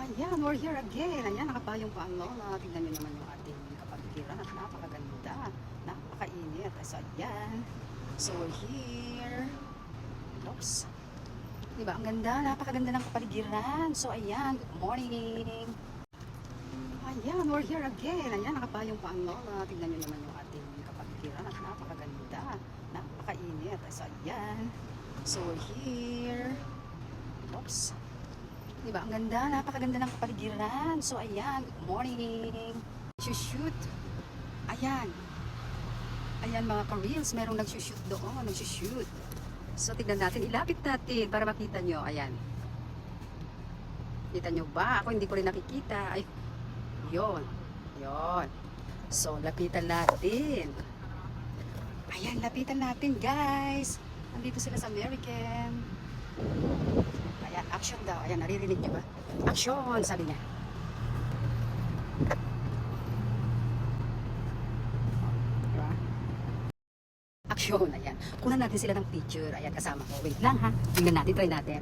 Ayan, we're here again. Ayan, nakapayong pa ang lola. Tingnan nyo naman yung ating kapaligiran at napakaganda. Napakainit. So, ayan. So, here. Oops. Diba, ang ganda. Napakaganda ng kapaligiran. So, ayan. Good morning. Ayan, we're here again. Ayan, nakapayong pa ang lola. Tingnan nyo naman yung ating kapaligiran at napakaganda. Napakainit. So, ayan. So, we're here. Oops. Diba, ang ganda, napakaganda ng kapaligiran. So, ayan, good morning. Shoot. Ayan. Ayan mga ka-reels, merong nagsushoot doon, nagsushoot. So, tignan natin, ilapit natin para makita nyo. Ayan. Kita nyo ba? Ako hindi ko rin nakikita. Ay, yon. Yon. So, lapitan natin. Ayan, lapitan natin, guys. Nandito sila sa American action daw. Ayan, naririnig niyo ba? Action, sabi niya. Diba? Action, ayan. Kunan natin sila ng picture. Ayan, kasama ko. Wait lang ha. Tingnan natin, try natin.